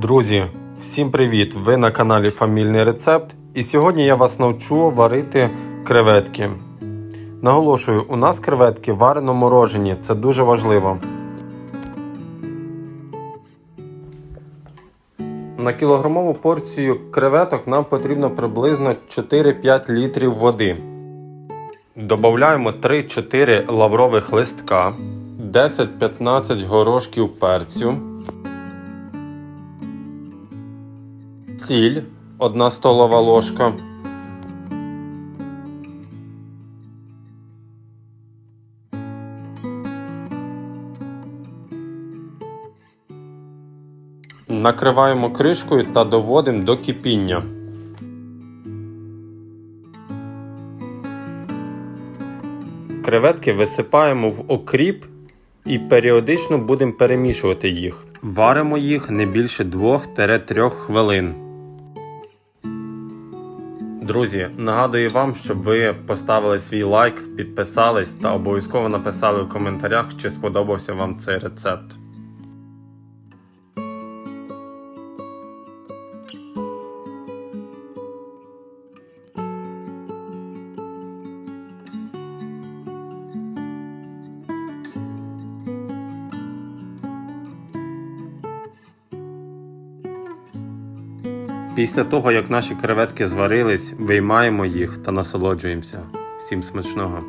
Друзі, всім привіт! Ви на каналі Фамільний Рецепт. І сьогодні я вас навчу варити креветки. Наголошую, у нас креветки варено морожені, це дуже важливо. На кілограмову порцію креветок нам потрібно приблизно 4-5 літрів води. Добавляємо 3-4 лаврових листка, 10-15 горошків перцю. Сіль 1 столова ложка. Накриваємо кришкою та доводимо до кипіння. Креветки висипаємо в окріп і періодично будемо перемішувати їх. Варимо їх не більше 2-3 хвилин. Друзі, нагадую вам, щоб ви поставили свій лайк, підписались та обов'язково написали в коментарях, чи сподобався вам цей рецепт. Після того, як наші креветки зварились, виймаємо їх та насолоджуємося. Всім смачного!